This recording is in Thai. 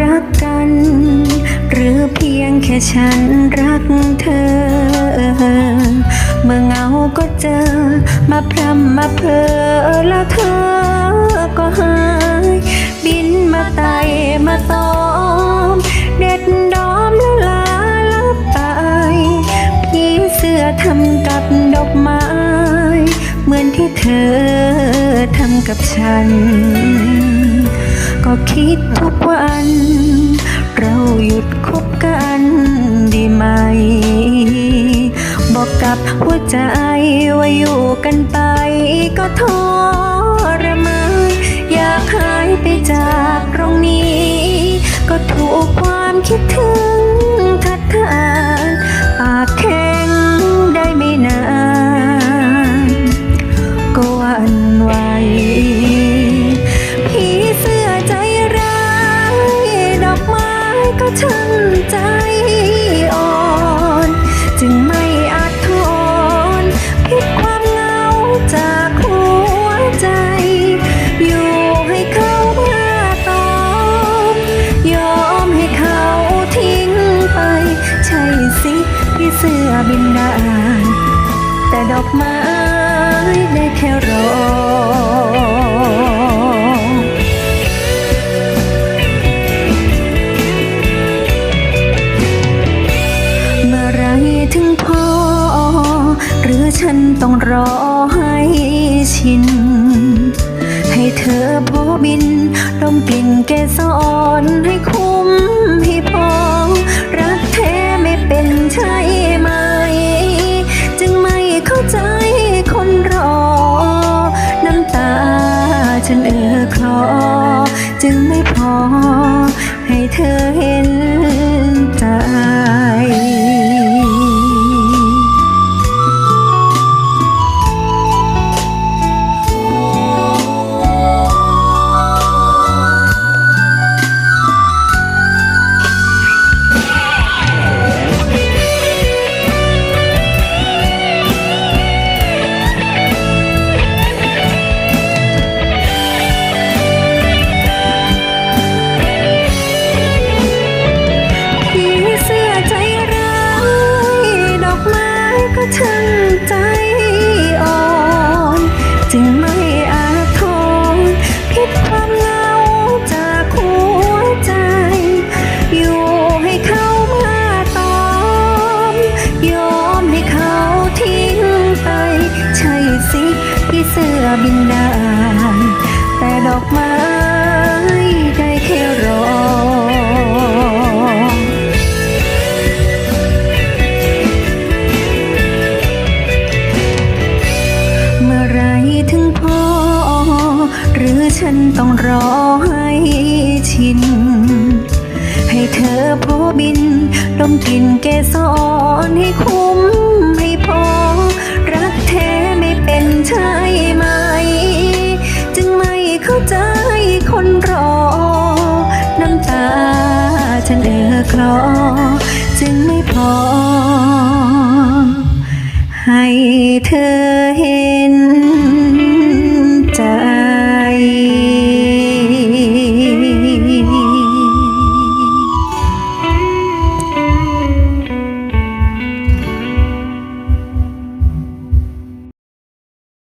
รักกัน หรือเพียงแค่ฉันรักเธอ เมื่อเหงาก็เจอ มาพรำมาเพอแล้วเธอก็หาย บินมาไต่มาตอม เด็ดดอมละลาลับไปพี่เสื้อทำกับดอกไม้ เหมือนที่เธอทำกับฉัน ก็คิดทุกวัน เราหยุดคบกันดีไหม บอกกับหัวใจว่าอยู่กันไปก็ทรมานอยากหายไปจากตรงนี้ ก็ถูกความคิดถึง เสื้อบินได้แต่ดอกไม้ได้แค่รอเมื่อไรถึงพอหรือฉันต้องรอให้ชิน ให้เธอโบบินดมกลิ่นเกสรให้คุ้ พอ จึงไม่พอ ให้เธอเห็น บินได้ แต่ดอกไม้ได้แค่รอเมื่อไรถึงพอ หรือฉันต้องรอให้ชิน ให้เธอโพบินดมกลิ่นเกสรให้คุ้ม ฉันเอือคลอจึงไม่พอให้เธอ